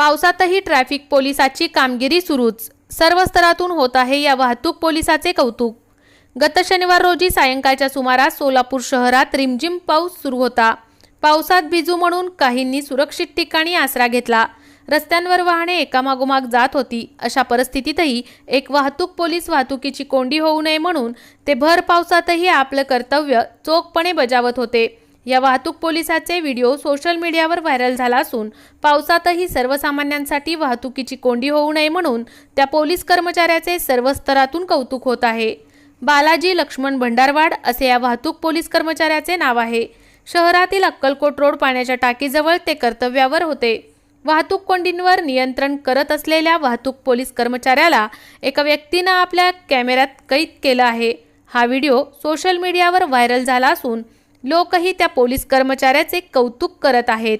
पावसातही ट्रॅफिक पोलिसाची कामगिरी सुरूच. सर्व स्तरातून होत आहे या वाहतूक पोलिसाचे कौतुक. गत शनिवार रोजी सायंकाळच्या सुमारास सोलापूर शहरात रिमझिम पाऊस सुरू होता. पावसात भिजू म्हणून काहींनी सुरक्षित ठिकाणी आसरा घेतला. रस्त्यांवर वाहने एकामागोमाग जात होती. अशा परिस्थितीतही एक वाहतूक पोलीस वाहतुकीची कोंडी होऊ नये म्हणून ते भर पावसातही आपलं कर्तव्य चोखपणे बजावत होते. या वाहतूक पोलिसाचे व्हिडिओ सोशल मीडियावर व्हायरल झाला असून पावसातही सर्वसामान्यांसाठी वाहतुकीची कोंडी होऊ नये म्हणून त्या पोलीस कर्मचाऱ्याचे सर्व स्तरातून कौतुक होत आहे. बालाजी लक्ष्मण भंडारवाड असे या वाहतूक पोलीस कर्मचाऱ्याचे नाव आहे. शहरातील अक्कलकोट रोड पाण्याच्या टाकीजवळ ते कर्तव्यावर होते. वाहतूक कोंडींवर नियंत्रण करत असलेल्या वाहतूक पोलीस कर्मचाऱ्याला एका व्यक्तीनं आपल्या कॅमेऱ्यात कैद केलं आहे. हा व्हिडिओ सोशल मीडियावर व्हायरल झाला असून लोकही त्या पोलीस कर्मचाऱ्याचे कौतुक करत आहेत.